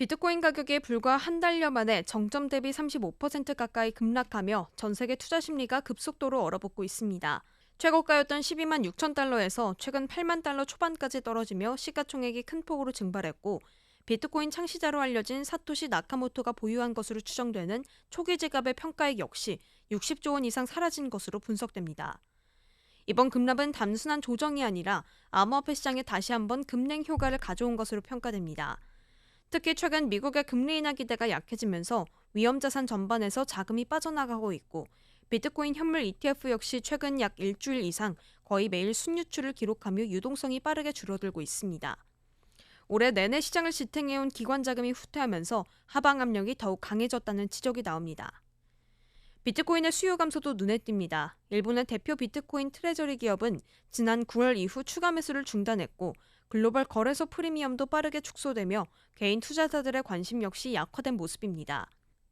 비트코인 가격이 불과 한 달여 만에 정점 대비 35% 가까이 급락하며 전 세계 투자 심리가 급속도로 얼어붙고 있습니다. 최고가였던 12만 6천 달러에서 최근 8만 달러 초반까지 떨어지며 시가총액이 큰 폭으로 증발했고 비트코인 창시자로 알려진 사토시 나카모토가 보유한 것으로 추정되는 초기 지갑의 평가액 역시 60조 원 이상 사라진 것으로 분석됩니다. 이번 급락은 단순한 조정이 아니라 암호화폐 시장에 다시 한번 급냉 효과를 가져온 것으로 평가됩니다. 특히 최근 미국의 금리 인하 기대가 약해지면서 위험 자산 전반에서 자금이 빠져나가고 있고 비트코인 현물 ETF 역시 최근 약 일주일 이상 거의 매일 순유출을 기록하며 유동성이 빠르게 줄어들고 있습니다. 올해 내내 시장을 지탱해온 기관 자금이 후퇴하면서 하방 압력이 더욱 강해졌다는 지적이 나옵니다. 비트코인의 수요 감소도 눈에 띕니다. 일본의 대표 비트코인 트레저리 기업은 지난 9월 이후 추가 매수를 중단했고 글로벌 거래소 프리미엄도 빠르게 축소되며 개인 투자자들의 관심 역시 약화된 모습입니다.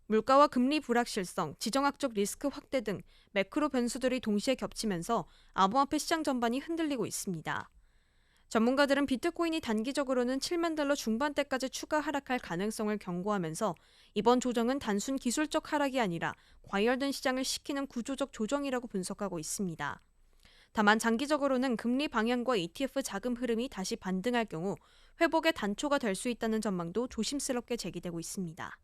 물가와 금리 불확실성, 지정학적 리스크 확대 등 매크로 변수들이 동시에 겹치면서 암호화폐 시장 전반이 흔들리고 있습니다. 전문가들은 비트코인이 단기적으로는 7만 달러 중반대까지 추가 하락할 가능성을 경고하면서 이번 조정은 단순 기술적 하락이 아니라 과열된 시장을 식히는 구조적 조정이라고 분석하고 있습니다. 다만 장기적으로는 금리 방향과 ETF 자금 흐름이 다시 반등할 경우 회복의 단초가 될 수 있다는 전망도 조심스럽게 제기되고 있습니다.